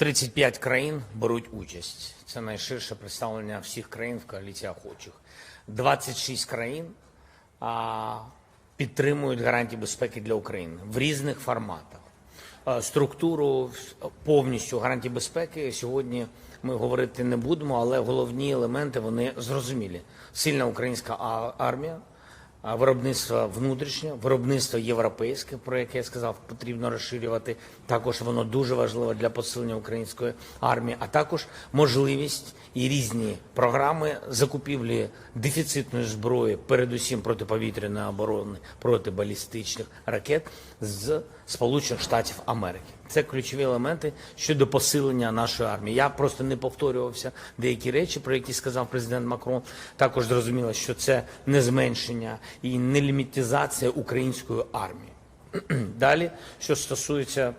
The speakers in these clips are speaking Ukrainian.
35 країн беруть участь. Це найширше представлення всіх країн в коаліції охочих. 26 країн а, підтримують гарантії безпеки для України в різних форматах. Е, Структуру повністю гарантій безпеки сьогодні ми говорити не будемо, але головні елементи вони зрозумілі. Сильна українська армія, виробництво внутрішнє, виробництво європейське, про яке я сказав, потрібно розширювати. Також воно дуже важливо для посилення української армії, а також можливість і різні програми закупівлі дефіцитної зброї, передусім протиповітряної оборони, протибалістичних ракет з Сполучених Штатів Америки. Це ключові елементи щодо посилення нашої армії. Я просто не повторювався деякі речі, про які сказав президент Макрон. Також зрозуміло, що це не зменшення і не лімітизація української армії. Далі, що стосується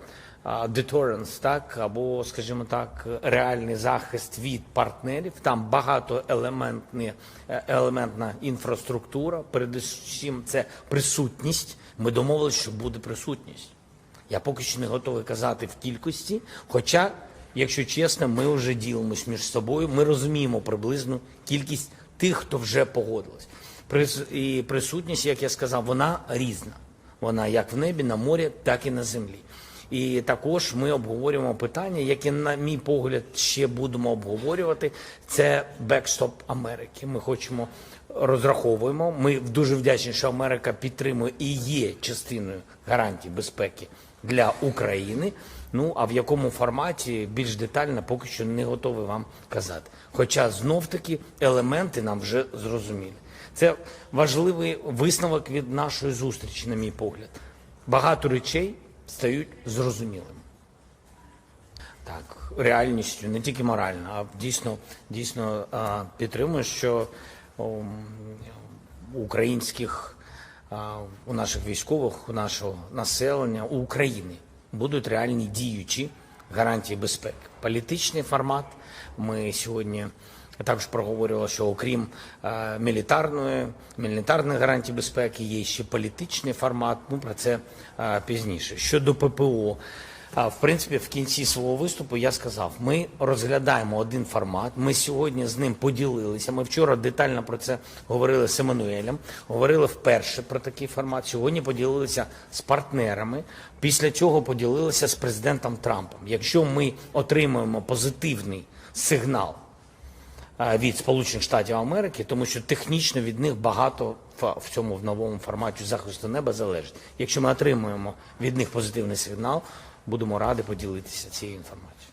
deterrence, так або, скажімо так, реальний захист від партнерів, там багатоелементні е, елементна інфраструктура. Передусім, це присутність. Ми домовилися, що буде присутність. Я поки що не готовий казати в кількості. Хоча, якщо чесно, ми вже ділимось між собою. Ми розуміємо приблизну кількість тих, хто вже погодилась. І присутність, як я сказав, вона різна. Вона як в небі, на морі, так і на землі. І також ми обговорюємо питання, яке, на мій погляд, ще будемо обговорювати. Це бекстоп Америки. Ми хочемо розраховуємо. Ми дуже вдячні, що Америка підтримує і є частиною гарантій безпеки для України. Ну а в якому форматі більш детально поки що не готовий вам казати. Хоча знов таки елементи нам вже зрозумілі. Це важливий висновок від нашої зустрічі, на мій погляд. Багато речей стають зрозумілими. Так, реальністю, не тільки морально, а дійсно, дійсно підтримую, що у українських, у наших військових, у нашого населення, у України будуть реальні діючі гарантії безпеки. Політичний формат. Ми сьогодні також проговорювали, що окрім е, мілітарної, мілітарних гарантій безпеки, є ще політичний формат. Ну про це е, пізніше. Щодо ППО. В принципі, в кінці свого виступу я сказав, ми розглядаємо один формат. Ми сьогодні з ним поділилися. Ми вчора детально про це говорили з Еммануелем, говорили вперше про такий формат. Сьогодні поділилися з партнерами. Після цього поділилися з президентом Трампом. Якщо ми отримуємо позитивний сигнал від Сполучених Штатів Америки, тому що технічно від них багато в цьому в новому форматі захисту неба залежить. Якщо ми отримуємо від них позитивний сигнал, будемо раді поділитися цією інформацією.